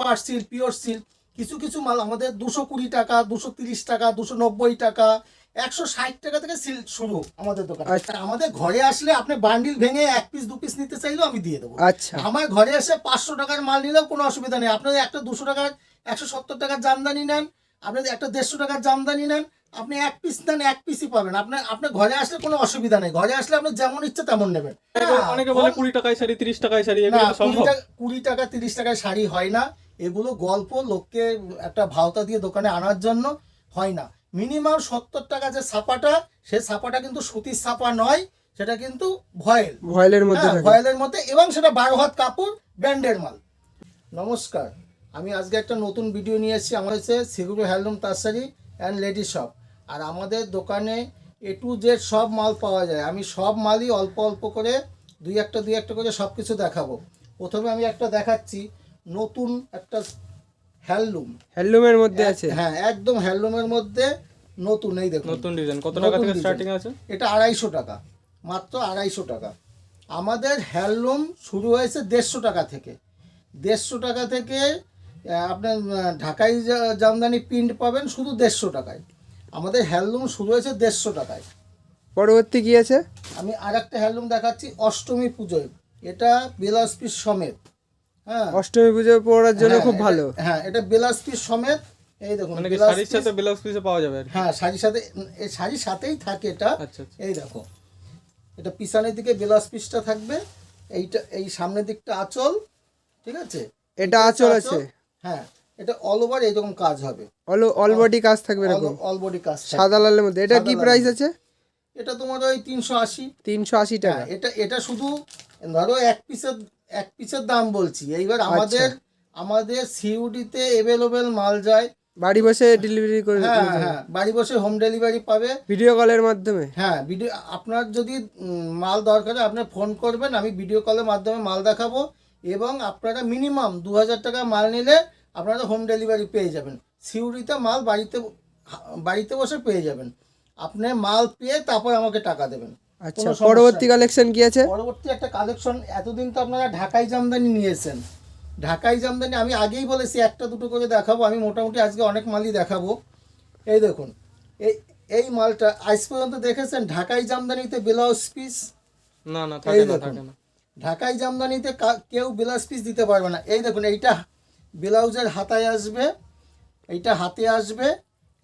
Super silk pure silk কিছু কিছু মাল আমাদের দুশো কুড়ি টাকা দুশো তিরিশ টাকা দুশো নব্বই টাকা একশো ষাট টাকা থেকে সিল্ক শুরু আমাদের দোকানে। আচ্ছা। আমাদের ঘরে আসলে আপনি বান্ডিল ভেঙে এক পিস দু পিস নিতে চাইলেও আমি দিয়ে দেবো। আচ্ছা। আমার ঘরে এসে পাঁচশো টাকার মাল নিলেও কোনো অসুবিধা নেই। আপনাদের একটা দুশো টাকার একশো সত্তর টাকার জামদানি নেন আপনাদের একটা দেড়শো টাকার জামদানি নেন আপনি এক পিস নেন এক পিসই পাবেন। আপনার আপনার ঘরে আসলে কোনো অসুবিধা নেই। ঘরে আসলে আপনি যেমন ইচ্ছে তেমন নেবেন। অনেকে- বলে কুড়ি টাকায় শাড়ি তিরিশ টাকায় শাড়ি কুড়ি টাকা তিরিশ টাকায় শাড়ি হয় না। এগুলো গল্প লোককে একটা ভাওতা দিয়ে দোকানে আনার জন্য হয় না। মিনিমাম সত্তর টাকা যে ছাপাটা সে ছাপাটা কিন্তু সুতির ছাপা নয় সেটা কিন্তু ভয়েল। ভয়েলের মধ্যে হ্যাঁ ভয়েলের মধ্যে এবং সেটা বারো হাত কাপড় ব্র্যান্ডের মাল। নমস্কার আমি আজকে একটা নতুন ভিডিও নিয়ে এসেছি। আমার হচ্ছে সিগুরু হ্যান্ডলুম তাসারি অ্যান্ড লেডি শপ আর আমাদের দোকানে এ টু জেড সব মাল পাওয়া যায়। আমি সব মালই অল্প অল্প করে দুই একটা দুই একটা করে সব কিছু দেখাবো। প্রথমে আমি একটা দেখাচ্ছি। নতুন একটা হ্যান্ডলুম। হ্যান্ডলুমের মধ্যে আছে? হ্যাঁ একদম হ্যান্ডলুমের মধ্যে নতুন এই দেখুন। নতুন ডিজাইন কত টাকা থেকে স্টার্টিং আছে? এটা আড়াইশো টাকা। মাত্র আড়াইশো টাকা। আমাদের হ্যান্ডলুম শুরু হয়েছে দেড়শো টাকা থেকে। দেড়শো টাকা থেকে আপনার ঢাকাই জামদানি প্রিন্ট পাবেন শুধু দেড়শো টাকায়। আমাদের হ্যান্ডলুম শুরু হয়েছে দেড়শো টাকায়। পরবর্তী কি আছে? আমি আর একটা হ্যান্ডলুম দেখাচ্ছি অষ্টমী পুজোয়। এটা বেলাসপিস সমেত। অষ্টমী পুজো পড়ার জন্য হ্যাঁ, খুব ভালো। হ্যাঁ এটা বেলাস পিস সমেত এই দেখুন মানে বেলাস শাড়ির সাথে ব্লাউজ পিসে পাওয়া যাবে হ্যাঁ শাড়ির সাথে এই শাড়ির সাথেই থাকে এটা। আচ্ছা আচ্ছা। এই দেখো। এটা পিছনের দিকে ব্লাউজ পিসটা থাকবে। এইটা এই সামনের দিকটা আঁচল ঠিক আছে? এটা আঁচল আছে। হ্যাঁ এটা অল ওভার এইরকম কাজ হবে। অল অল বডি কাজ থাকবে এরকম। অল বডি কাজ সাদা লালের মধ্যে। এটা কি প্রাইস আছে? এটা তোমার ওই তিনশো আশি। তিনশো আশি টাকা। হ্যাঁ এটা এটা শুধু ধরো এক পিসের এক পিসের দাম বলছি। এইবার আচ্ছা। আমাদের আমাদের সিউডিতে অ্যাভেলেবেল মাল যায়। বাড়ি বসে ডেলিভারি করে হ্যাঁ হ্যাঁ বাড়ি বসে হোম ডেলিভারি পাবে। ভিডিও কলের মাধ্যমে? হ্যাঁ ভিডিও আপনার যদি মাল দরকার হয় আপনি ফোন করবেন আমি ভিডিও কলের মাধ্যমে মাল দেখাবো এবং আপনারা মিনিমাম দু হাজার টাকা মাল নিলে আপনারা হোম ডেলিভারি পেয়ে যাবেন। সিউড়িতে মাল বাড়িতে বাড়িতে বসে পেয়ে যাবেন। আপনি মাল পেয়ে তারপর আমাকে টাকা দেবেন। আচ্ছা পরবর্তী। কালেকশন কি আছে? পরবর্তী একটা কালেকশন এতদিন তো আপনারা ঢাকাই জামদানি নিয়েছেন। ঢাকাই জামদানি আমি আগেই বলেছি একটা দুটো করে দেখাবো আমি মোটামুটি আজকে অনেক মালই দেখাবো। এই দেখুন এই এই মালটা আজ পর্যন্ত দেখেছেন? ঢাকাই জামদানিতে ব্লাউজ পিস না না থাকে না থাকে না। ঢাকাই জামদানিতে কা- কেউ ব্লাউজ পিস দিতে পারবে না। এই দেখুন এইটা ব্লাউজের হাতায় আসবে এইটা হাতে আসবে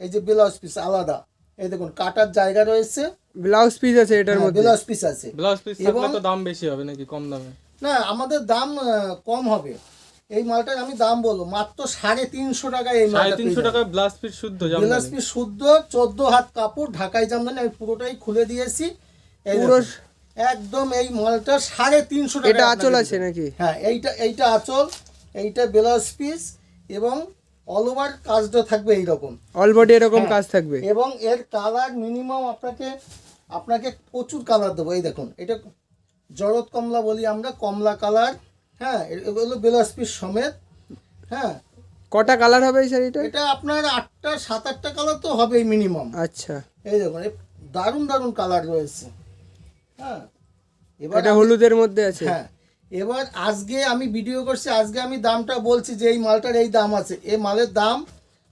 এই যে ব্লাউজ পিস আলাদা। এই দেখুন কাটার জায়গা রয়েছে। ব্লাউজ পিস আছে এটার মধ্যে। ব্লাউজ পিস আছে। ব্লাউজ পিস থাকলে তো দাম বেশি হবে নাকি কম দামে? না আমাদের দাম কম হবে। এই মালটার আমি দাম বলব। মাত্র সাড়ে তিনশো টাকায় এই সাড়ে মালটা তিনশো টাকা ব্লাউজ পিস শুদ্ধ বিলাস জামদানি পিস শুদ্ধ চোদ্দ হাত কাপড় ঢাকাই জামদানি আমি পুরোটাই খুলে দিয়েছি। পুরো একদম এই মালটা সাড়ে তিনশো টাকা এটা আঁচল আছে নাকি? হ্যাঁ এইটা এইটা আঁচল এইটা ব্লাউজ পিস এবং অল ওভার কাজটা থাকবে এইরকম। অল বডি এরকম হ্যাঁ। কাজ থাকবে। এবং এর কালার মিনিমাম আপনাকে আপনাকে প্রচুর কালার দেবো এই দেখুন এটা জরদ কমলা বলি আমরা কমলা কালার হ্যাঁ এগুলো ব্লাউজ পিস সমেত হ্যাঁ। কটা কালার হবে এই শাড়িটা এটা আপনার আটটা সাত আটটা কালার তো হবেই মিনিমাম আচ্ছা। এই দেখুন দারুণ দারুণ কালার রয়েছে। হ্যাঁ এবার এটা হলুদের মধ্যে আছে? হ্যাঁ এবার আজকে আমি ভিডিও করছি আজকে আমি দামটা বলছি যে এই মালটার এই দাম আছে। এই মালের দাম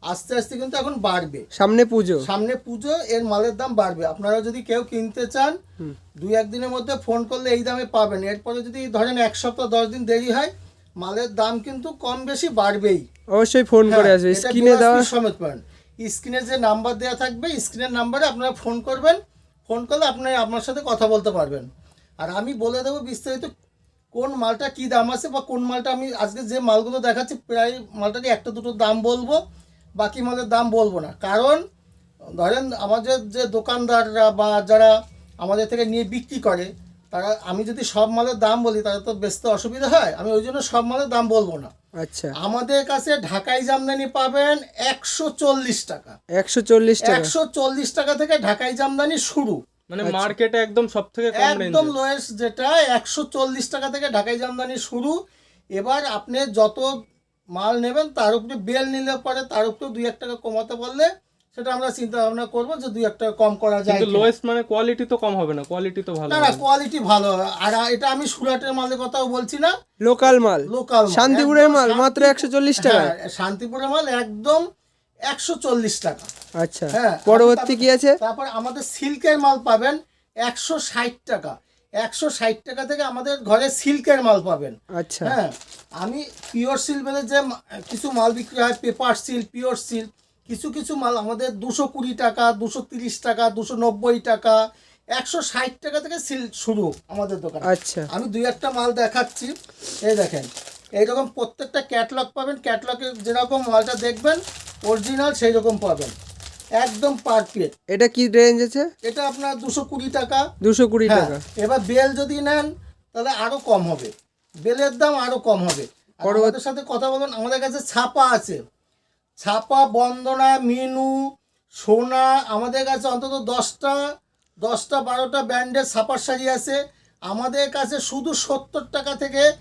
আস্তে আস্তে কিন্তু এখন বাড়বে। সামনে পুজো? সামনে পুজো এর মালের দাম বাড়বে। আপনারা যদি কেউ কিনতে চান দুই একদিনের মধ্যে ফোন করলে এই দামে পাবেন। এরপরে যদি ধরেন এক সপ্তাহ দশ দিন দেরি হয় মালের দাম কিন্তু কম বেশি বাড়বেই। অবশ্যই ফোন করে হ্যাঁ, আসবে। স্ক্রিনে দেওয়া সমেত পাবেন স্ক্রিনে যে নাম্বার দেওয়া থাকবে স্ক্রিনের নাম্বারে আপনারা ফোন করবেন। ফোন করলে আপনি আপনার সাথে কথা বলতে পারবেন। আর আমি বলে দেবো বিস্তারিত কোন মালটা কি দাম আছে বা কোন মালটা আমি আজকে যে মালগুলো দেখাচ্ছি প্রায় মালটারই একটা দুটো দাম বলব। বাকি মালের দাম বলব না। কারণ ধরেন আমাদের যে দোকানদাররা বা যারা আমাদের থেকে নিয়ে বিক্রি করে তারা আমি যদি সব মালের দাম বলি তাহলে তো বেচতে অসুবিধা হয়। আমি ওই জন্য সব মালের দাম বলব না। আচ্ছা। আমাদের কাছে ঢাকাই জামদানি পাবেন একশো চল্লিশ টাকা। একশো চল্লিশ একশো চল্লিশ টাকা থেকে ঢাকাই জামদানি শুরু। মানে মার্কেটে একদম সব থেকে একদম লোয়েস্ট যেটা একশো চল্লিশ টাকা থেকে ঢাকাই জামদানি শুরু। এবার আপনি যত মাল নেবেন তার উপরে বেল নিলে পরে তার উপরে দুই এক টাকা কমাতে পারলে সেটা আমরা চিন্তা ভাবনা করব যে দুই একটা কম করা যায় কিন্তু লোয়েস্ট মানে কোয়ালিটি তো কম হবে না কোয়ালিটি তো ভালো না না হবে। কোয়ালিটি ভালো। আর এটা আমি সুরাটের মালের কথাও বলছি না। লোকাল মাল। লোকাল শান্তিপুরের মাল মাত্র একশো চল্লিশ টাকা। শান্তিপুরের মাল একদম একশো চল্লিশ টাকা। আচ্ছা। হ্যাঁ, পরবর্তী কি আছে? তারপর আমাদের সিল্কের মাল পাবেন একশো ষাট টাকা। একশো ষাট টাকা থেকে আমাদের ঘরে সিল্কের মাল পাবেন। আচ্ছা। হ্যাঁ আমি পিওর সিল্কের যে কিছু মাল বিক্রি হয় পেপার সিল্ক পিওর সিল্ক কিছু কিছু মাল আমাদের দুশো কুড়ি টাকা দুশো তিরিশ টাকা দুশো নব্বই টাকা একশো ষাট টাকা থেকে সিল্ক শুরু আমাদের দোকানে। আচ্ছা। আমি দুই একটা মাল দেখাচ্ছি। এই দেখেন এইরকম প্রত্যেকটা ক্যাটলগ পাবেন। ক্যাটলগে যেরকম মালটা দেখবেন অরিজিনাল সেই রকম পাবেন। একদম পারফেক্ট এটা কি রেঞ্জ আছে? এটা আপনার দুশো কুড়ি টাকা। দুশো কুড়ি হ্যাঁ টাকা। এবার বেল যদি নেন তাহলে আরও কম হবে। বেলের দাম আরও কম হবে। আর পরবর্তী- সাথে কথা বলুন আমাদের কাছে ছাপা আছে। ছাপা বন্দনা মিনু সোনা আমাদের কাছে অন্তত দশটা দশটা বারোটা ব্র্যান্ডের ছাপার শাড়ি আছে। আমাদের কাছে শুধু সত্তর টাকা থেকে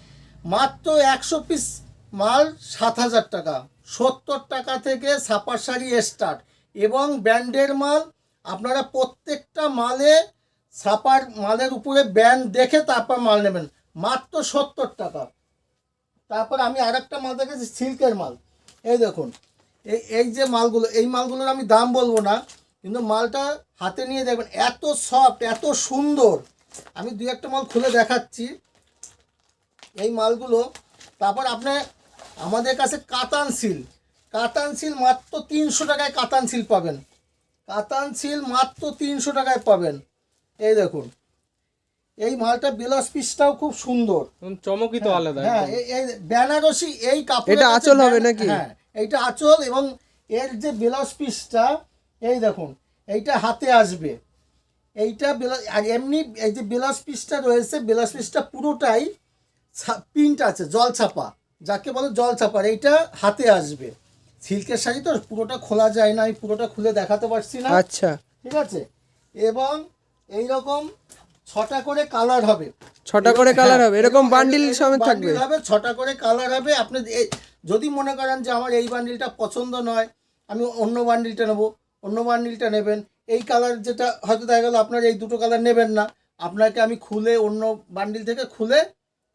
মাত্র একশো পিস মাল সাত হাজার টাকা। সত্তর টাকা থেকে ছাপার শাড়ি স্টার্ট এবং ব্র্যান্ডের মাল, আপনারা প্রত্যেকটা মালে ছাপার, মালের উপরে ব্যান্ড দেখে তারপর মাল নেবেন। মাত্র সত্তর টাকা। তারপর আমি আর একটা মাল দেখেছি, সিল্কের মাল। এই দেখুন, এই এই যে মালগুলো, এই মালগুলোর আমি দাম বলব না, কিন্তু মালটা হাতে নিয়ে দেখবেন, এত সফট, এত সুন্দর। আমি দু একটা মাল খুলে দেখাচ্ছি। এই মালগুলো, তারপর আপনি আমাদের কাছে কাতান সিল কাতান সিল মাত্র তিনশো টাকায় কাতান সিল পাবেন। কাতান সিল মাত্র তিনশো টাকায় পাবেন। এই দেখুন এই মালটা বেলাস পিসটাও খুব সুন্দর। চমকিত আলাদা হ্যাঁ এই- এই বেনারসি এই কাপড় এটা আঁচল হবে নাকি? হ্যাঁ এইটা আঁচল এবং এর যে বেলাস পিসটা এই দেখুন এইটা হাতে আসবে। এইটা আর এমনি এই যে বেলাস পিসটা রয়েছে বেলাস পিসটা পুরোটাই প্রিন্ট আছে জল ছাপা যাকে বলে জল ছাপার এইটা হাতে আসবে। সিল্কের শাড়ি তো পুরোটা খোলা যায় না আমি পুরোটা খুলে দেখাতে পারছি না। আচ্ছা। ঠিক আছে? এবং এই রকম ছটা করে কালার হবে। ছটা করে কালার হ্যাঁ, হবে। এরকম বান্ডিল সমেত থাকবে? হবে ছটা করে কালার হবে। আপনি যদি মনে করেন যে আমার এই বান্ডিলটা পছন্দ নয় আমি অন্য বান্ডিলটা নেব অন্য বান্ডিলটা নেবেন। এই কালার যেটা হয়তো দেখা গেল আপনার এই দুটো কালার নেবেন না। আপনাকে আমি খুলে অন্য বান্ডিল থেকে খুলে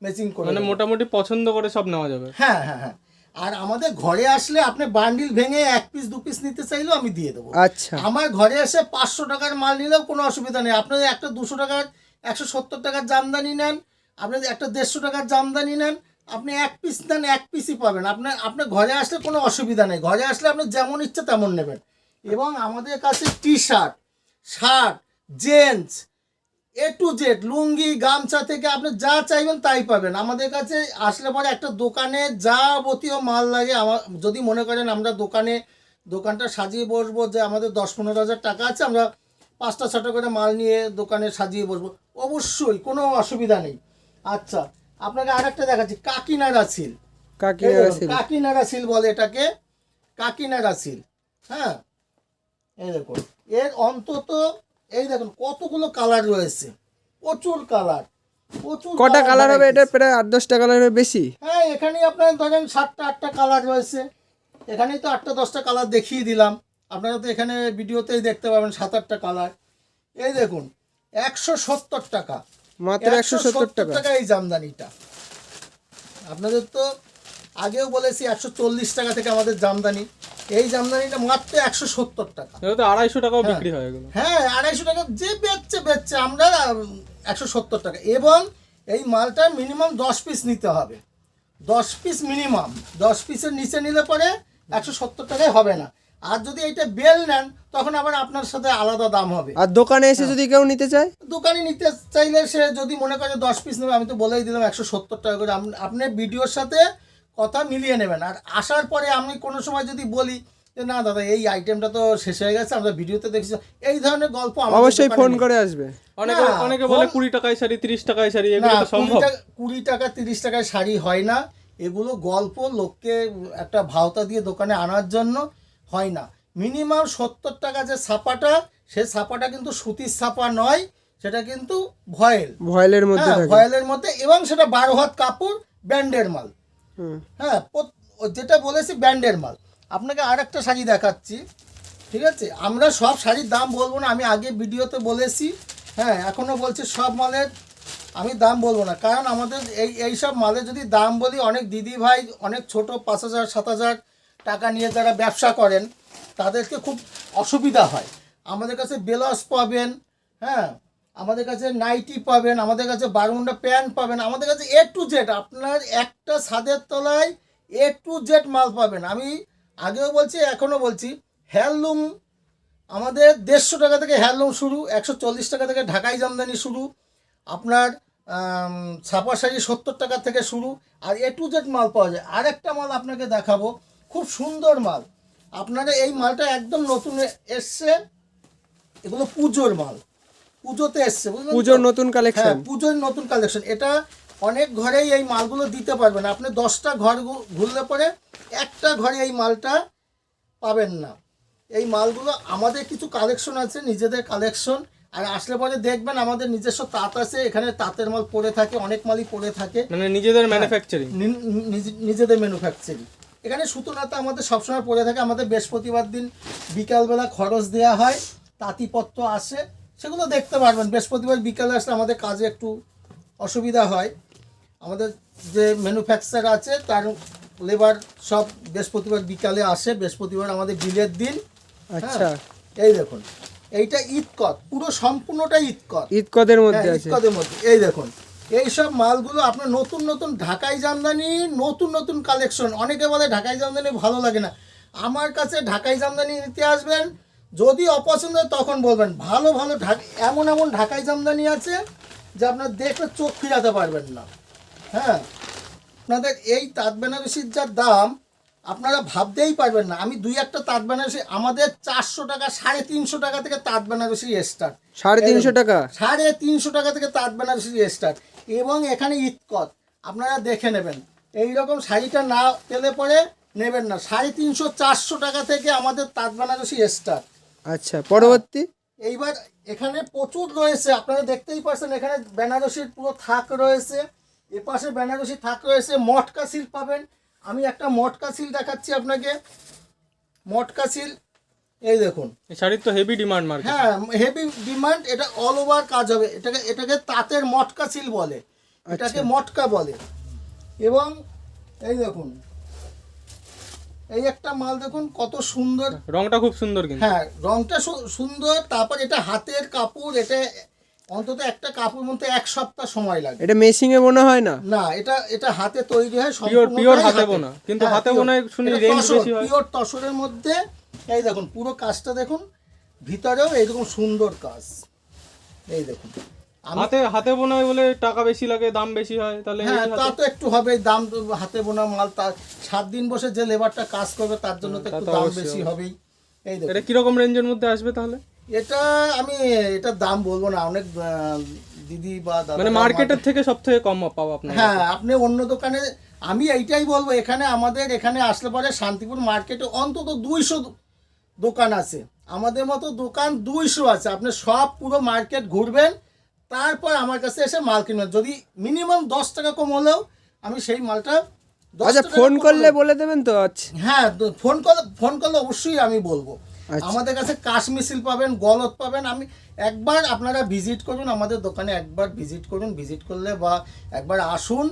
ম্যাচিং করে মানে মোটামুটি পছন্দ করে সব নেওয়া যাবে। হ্যাঁ হ্যাঁ হ্যাঁ। আর আমাদের ঘরে আসলে আপনি বান্ডিল ভেঙে এক পিস দু পিস নিতে চাইলেও আমি দিয়ে দেবো। আচ্ছা। আমার ঘরে এসে পাঁচশো টাকার মাল নিলেও কোনো অসুবিধা নেই। আপনাদের একটা দুশো টাকার একশো সত্তর টাকার জামদানি নেন আপনি একটা দেড়শো টাকার জামদানি নেন আপনি এক পিস নেন এক পিসই পাবেন। আপনার আপনার ঘরে আসলে কোনো অসুবিধা নেই। ঘরে আসলে আপনি যেমন ইচ্ছে তেমন নেবেন। এবং আমাদের কাছে T shirt shirt gents A to Z লুঙ্গি গামছা থেকে আপনি যা চাইবেন তাই পাবেন। আমাদের কাছে আসলে পরে একটা দোকানে যাবতীয় মাল লাগে। আমার যদি মনে করেন আমরা দোকানে দোকানটা সাজিয়ে বসবো যে আমাদের দশ পনেরো হাজার টাকা আছে আমরা পাঁচটা ছটা করে মাল নিয়ে দোকানে সাজিয়ে বসবো। অবশ্যই কোনো অসুবিধা নেই। আচ্ছা আপনাকে আরেকটা দেখাচ্ছি। কাকিনাড়া সিল কাকিনাড়া সিল বলে এটাকে। কাকিনাড়া সিল হ্যাঁ? এই দেখুন এর অন্তত এই দেখুন কতগুলো কালার রয়েছে। প্রচুর কালার প্রচুর কটা কালার হবে? এটা প্রায় আট দশটা কালারের বেশি? হ্যাঁ এখানে আপনার ধরেন সাতটা আটটা কালার রয়েছে। এখানেই তো আটটা দশটা কালার দেখিয়ে দিলাম। আপনারা তো এখানে ভিডিওতেই দেখতে পাবেন সাত আটটা কালার এই দেখুন একশো সত্তর টাকা। মাত্র একশো সত্তর টাকা। টাকা এই জামদানিটা। আপনাদের তো আগেও বলেছি একশো চল্লিশ টাকা থেকে আমাদের জামদানি। এই জামদানিটা মাত্র একশো সত্তর টাকা। তো আড়াইশো টাকাও হ্যাঁ। বিক্রি হয় এগুলো। হ্যাঁ আড়াইশো টাকা যে বেচছে বেচছে। আমরা একশো সত্তর টাকা। এবং এই মালটা মিনিমাম দশ পিস নিতে হবে। দশ পিস মিনিমাম দশ পিসের নিচে নিলে পরে একশো সত্তর টাকায় হবে না। আর যদি এইটা বেল নেন তখন আবার আপনার সাথে আলাদা দাম হবে। আর দোকানে এসে হ্যাঁ। যদি কেউ নিতে চায়? দোকানে নিতে চাইলে সে যদি মনে করে দশ পিস নেবে আমি তো বলেই দিলাম একশো সত্তর টাকা করে। আপ- আপনি ভিডিওর সাথে কথা মিলিয়ে নেবেন। আর আসার পরে আমি কোনো সময় যদি বলি যে না দাদা এই আইটেমটা তো শেষ হয়ে গেছে আমরা ভিডিওতে দেখছি। এই ধরনের গল্প অবশ্যই ফোন করে আসবে। অনেকে অনেকে বলে কুড়ি টাকায় শাড়ি তিরিশ টাকায় শাড়ি এগুলো তো কুড়ি সম্ভব। টাকা কুড়ি টাকা তিরিশ টাকায় শাড়ি হয় না। এগুলো গল্প লোককে একটা ভাওতা দিয়ে দোকানে আনার জন্য হয় না। মিনিমাম সত্তর টাকা যে ছাপাটা সে ছাপাটা কিন্তু সুতির ছাপা নয় সেটা কিন্তু ভয়েল। ভয়েলের মধ্যে হ্যাঁ ভয়েলের মধ্যে এবং সেটা বারো হাত কাপড় ব্যান্ডের মাল। হ্যাঁ যেটা বলেছি ব্র্যান্ডের মাল। আপনাকে আর একটা শাড়ি দেখাচ্ছি, ঠিক আছে? আমরা সব শাড়ির দাম বলব না, আমি আগে ভিডিওতে বলেছি হ্যাঁ এখনও বলছি সব মালের আমি দাম বলব না। কারণ আমাদের এই এই সব মালের যদি দাম বলি, অনেক দিদি ভাই, অনেক ছোট, পাঁচ হাজার, সাত হাজার টাকা নিয়ে যারা ব্যবসা করেন, তাদেরকে খুব অসুবিধা হয়। আমাদের কাছে বেলস পাবেন হ্যাঁ আমাদের কাছে নাইটি পাবেন, আমাদের কাছে বারমুন্ডা প্যান্ট পাবেন, আমাদের কাছে এ টু জেড আপনার একটা ছাদের তলায় এ টু জেড মাল পাবেন। আমি আগেও বলছি, এখনও বলছি হ্যান্ডলুম আমাদের দেড়শো টাকা থেকে হ্যান্ডলুম শুরু, একশো চল্লিশ টাকা থেকে ঢাকাই জামদানি শুরু, আপনার ছাপা শাড়ি সত্তর টাকা থেকে শুরু, আর এ টু জেড মাল পাওয়া যায়। আর একটা মাল আপনাকে দেখাবো, খুব সুন্দর মাল। আপনারা এই মালটা একদম নতুন এসছে, এগুলো পুজোর মাল। পুজোতে এসছে বুঝলেন পুজোর নতুন হ্যাঁ কালেকশন পুজোর নতুন কালেকশন এটা অনেক ঘরেই এই মালগুলো দিতে পারবেন। আপনি দশটা ঘর ঘুরলে পরে একটা ঘরে এই মালটা পাবেন না। এই মালগুলো আমাদের কিছু কালেকশন আছে নিজেদের কালেকশন আর আসলে পরে দেখবেন আমাদের নিজস্ব তাঁত আছে এখানে তাঁতের মাল পড়ে থাকে অনেক মালই পড়ে থাকে। মানে নিজেদের ম্যানুফ্যাকচারিং নিজেদের ম্যানুফ্যাকচারিং এখানে সুতোনাতে আমাদের সবসময় পড়ে থাকে। আমাদের বৃহস্পতিবার দিন বিকালবেলা খরচ দেওয়া হয় তাঁতিপত্র আসে। সেগুলো দেখতে পারবেন। বৃহস্পতিবার বিকালে আসলে আমাদের কাজে একটু অসুবিধা হয়। আমাদের যে ম্যানুফ্যাকচার আছে তার লেবার সব বৃহস্পতিবার বিকালে আসে। বৃহস্পতিবার আমাদের বিলের দিন। আচ্ছা। এই দেখুন এইটা ঈদকত পুরো সম্পূর্ণটা ঈদকত ঈদ কদের মধ্যে হ্যাঁ, আছে। ইস্কদের মধ্যে। এই দেখুন এই সব মালগুলো আপনার নতুন নতুন ঢাকাই জামদানি নতুন নতুন কালেকশন অনেকে বলে ঢাকাই জামদানি ভালো লাগে না। আমার কাছে ঢাকাই জামদানি নিতে আসবেন যদি অপছন্দ হয় তখন বলবেন। ভালো ভালো ঢাক এমন এমন ঢাকাই জামদানি আছে যে আপনার দেখলে চোখ ফিরাতে পারবেন না। হ্যাঁ? আপনাদের এই তাঁত বেনারসির যা দাম আপনারা ভাবতেই পারবেন না। আমি দুই একটা তাঁত বেনারসি আমাদের চারশো টাকা সাড়ে তিনশো টাকা থেকে তাঁত বেনারসি স্টার্ট সাড়ে তিনশো টাকা? সাড়ে তিনশো টাকা থেকে তাঁত বেনারসি স্টার্ট এবং এখানে ইতকত আপনারা দেখে নেবেন। এই রকম শাড়িটা না পেলে পরে নেবেন না। সাড়ে তিনশো চারশো টাকা থেকে আমাদের তাঁত বেনারসি স্টার্ট আচ্ছা পরবর্তী? এইবার এখানে প্রচুর রয়েছে আপনারা দেখতেই পাচ্ছেন এখানে বেনারসির পুরো থাক রয়েছে এপাশে বেনারসি থাক রয়েছে মটকা সিল পাবেন। আমি একটা মটকা সিল দেখাচ্ছি আপনাকে। মটকা সিল এই দেখুন। এই শাড়ির তো হেভি ডিমান্ড মার্কেট হ্যাঁ হেভি ডিমান্ড এটা অল ওভার কাজ হবে। এটাকে এটাকে তাঁতের মটকা সিল বলে। এটাকে মটকা বলে। এবং এই দেখুন এই একটা মাল দেখুন কত সুন্দর। রংটা খুব সুন্দর কিন্তু। হ্যাঁ রংটা সু- সুন্দর তারপর এটা হাতের কাপড় এটা অন্তত একটা কাপড় মধ্যে এক সপ্তাহ সময় লাগে। এটা মেশিং এ মনে হয় না? না এটা এটা হাতে তৈরি হয় পিওর পিওর হাতে বোনা। কিন্তু হ্যাঁ, হাতে। বোনায় শুনি রেঞ্জ বেশি হয়। পিওর তসরের মধ্যে এই দেখুন পুরো কাজটা দেখুন ভিতরেও এইরকম সুন্দর কাজ। এই দেখুন। হাতে হাতে বোনায় বলে টাকা বেশি লাগে দাম বেশি হয় তাহলে হ্যাঁ তা তো একটু হবে দাম হাতে বোনা মাল তার সাত দিন বসে যে লেবারটা কাজ করবে তার জন্য তো একটু দাম বেশি হবেই। এই এটা কীরকম রেঞ্জের মধ্যে আসবে তাহলে? এটা আমি এটার দাম বলব না অনেক দিদি বা দাদা মানে মার্কেটের থেকে সব থেকে কম পাবো আপনার হ্যাঁ আপনি অন্য দোকানে আমি এইটাই বলব এখানে আমাদের এখানে আসলে পরে শান্তিপুর মার্কেটে অন্তত দুইশো দোকান আছে। আমাদের মতো দোকান দুইশো আছে আপনি সব পুরো মার্কেট ঘুরবেন তারপর আমার কাছে এসে মাল কিনবেন যদি মিনিমাম দশ টাকা কম হলেও আমি সেই মালটা 10 আচ্ছা ফোন করলে বলে দেবেন তো আচ্ছা হ্যাঁ ফোন করলে ফোন করলে অবশ্যই আমি বলব। আচ্ছা। আমাদের কাছে কাশ মিছিল পাবেন গলত পাবেন। আমি একবার আপনারা ভিজিট করুন আমাদের দোকানে একবার ভিজিট করুন। ভিজিট করলে বা একবার আসুন।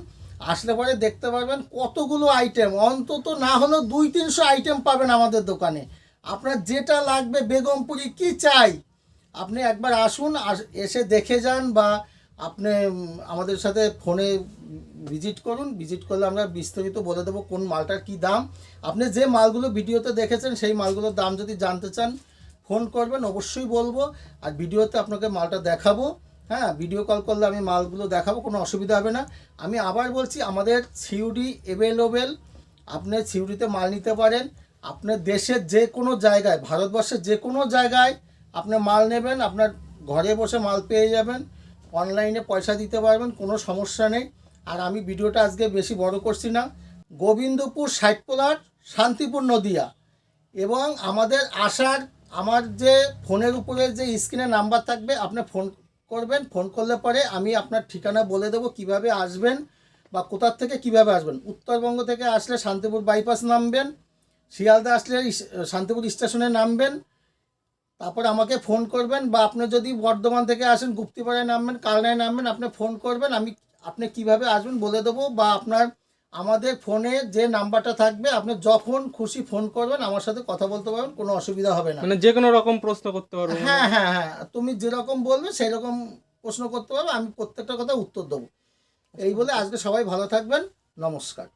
আসলে পরে দেখতে পারবেন কতগুলো আইটেম অন্তত না হলেও দুই তিনশো আইটেম পাবেন আমাদের দোকানে। আপনার যেটা লাগবে বেগমপুরি কি চাই? আপনি একবার আসুন, আস- এসে দেখে যান বা আপনি আমাদের সাথে ফোনে ভিজিট করুন। ভিজিট করলে আমরা বিস্তারিত বলে দেবো কোন মালটার কি দাম। আপনি যে মালগুলো ভিডিওতে দেখেছেন, সেই মালগুলোর দাম যদি জানতে চান, ফোন করবেন, অবশ্যই বলব। আর ভিডিওতে আপনাকে মালটা দেখাবো। হ্যাঁ ভিডিও কল করলে আমি মালগুলো দেখাবো, কোনো অসুবিধা হবে না। আমি আবার বলছি, আমাদের সিউডি অ্যাভেলেবেল আপনি সিউড়িতে মাল নিতে পারেন। আপনার দেশের যে কোনো জায়গায়, ভারতবর্ষের যে কোনো জায়গায় আপনি মাল নেবেন, আপনার ঘরে বসে মাল পেয়ে যাবেন, অনলাইনে পয়সা দিতে পারবেন, কোনো সমস্যা নেই। আর আমি ভিডিওটা আজকে বেশি বড় করছি না। গোবিন্দপুর সাইটপোলার শান্তিপুর নদিয়া। এবং আমাদের আসার, আমার যে ফোনের উপরে যে স্ক্রিনে নাম্বার থাকবে, আপনি ফোন করবেন, ফোন করলে পরে আমি আপনার ঠিকানা বলে দেবো, কীভাবে আসবেন বা কোথার থেকে কীভাবে আসবেন। উত্তরবঙ্গ থেকে আসলে শান্তিপুর বাইপাস নামবেন, শিয়ালদা আসলে শান্তিপুর স্টেশনে নামবেন তারপর আমাকে ফোন করবেন বা আপনি যদি বর্ধমান থেকে আসেন গুপ্তিপাড়ায় নামবেন কালনায় নামবেন আপনি ফোন করবেন আমি আপনি কীভাবে আসবেন বলে দেবো বা আপনার আমাদের ফোনে যে নাম্বারটা থাকবে আপনি যখন খুশি ফোন করবেন আমার সাথে কথা বলতে পারবেন কোনো অসুবিধা হবে না। মানে যে কোনো রকম প্রশ্ন করতে পারব। হ্যাঁ হ্যাঁ হ্যাঁ তুমি যেরকম বলবে সেই রকম প্রশ্ন করতে পারবে আমি প্রত্যেকটা কথা উত্তর দেবো। এই বলে আজকে সবাই ভালো থাকবেন নমস্কার।